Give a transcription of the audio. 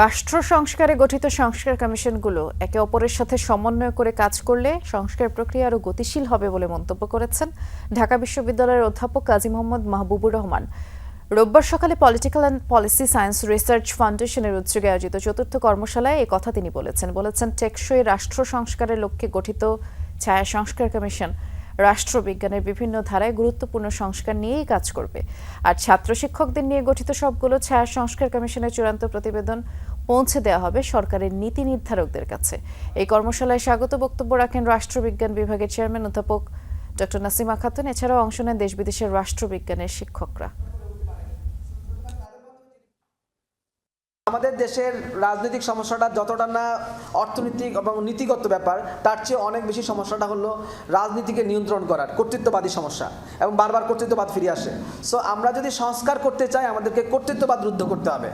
রাষ্ট্র সংস্কারে গঠিত সংস্কার কমিশনগুলো একে অপরের সাথে সমন্বয় করে কাজ করলে সংস্কার প্রক্রিয়া আরও গতিশীল হবে বলে মন্তব্য করেছেন ঢাকা বিশ্ববিদ্যালয়ের অধ্যাপক কাজী মোহাম্মদ মাহবুবুর রহমান। রোববার সকালে political and policy science research ফাউন্ডেশনের উদ্যোগে আয়োজিত চতুর্থ কর্মশালায় এই কথা তিনি বলেছেন। বলেছেন, টেকসই রাষ্ট্র সংস্কারের লক্ষ্যে গঠিত ছায়া সংস্কার কমিশন রাষ্ট্রবিজ্ঞানের বিভিন্ন ধারায় গুরুত্বপূর্ণ সংস্কার নিয়েই কাজ করবে। আর ছাত্র শিক্ষকদের নিয়ে গঠিত সবগুলো ছায়া সংস্কার কমিশনের চূড়ান্ত প্রতিবেদন পৌঁছে দেওয়া হবে সরকারের নীতি নির্ধারকদের কাছে। এই কর্মশালায় স্বাগত বক্তব্য রাখেন রাষ্ট্রবিজ্ঞান বিভাগের চেয়ারম্যান অধ্যাপক ডক্টর নাসিমা খাতুন এছাড়াও অংশ নেন দেশ বিদেশের রাষ্ট্রবিজ্ঞানের শিক্ষকরা। আমাদের দেশের রাজনৈতিক সমস্যাটা যতটা না অর্থনৈতিক এবং নীতিগত ব্যাপার, তার চেয়ে অনেক বেশি সমস্যাটা হলো রাজনীতিকে নিয়ন্ত্রণ করার, কর্তৃত্ববাদী সমস্যা এবং বারবার কর্তৃত্ববাদ ফিরে আসে। সো আমরা যদি সংস্কার করতে চাই, আমাদেরকে কর্তৃত্ববাদ রুদ্ধ করতে হবে।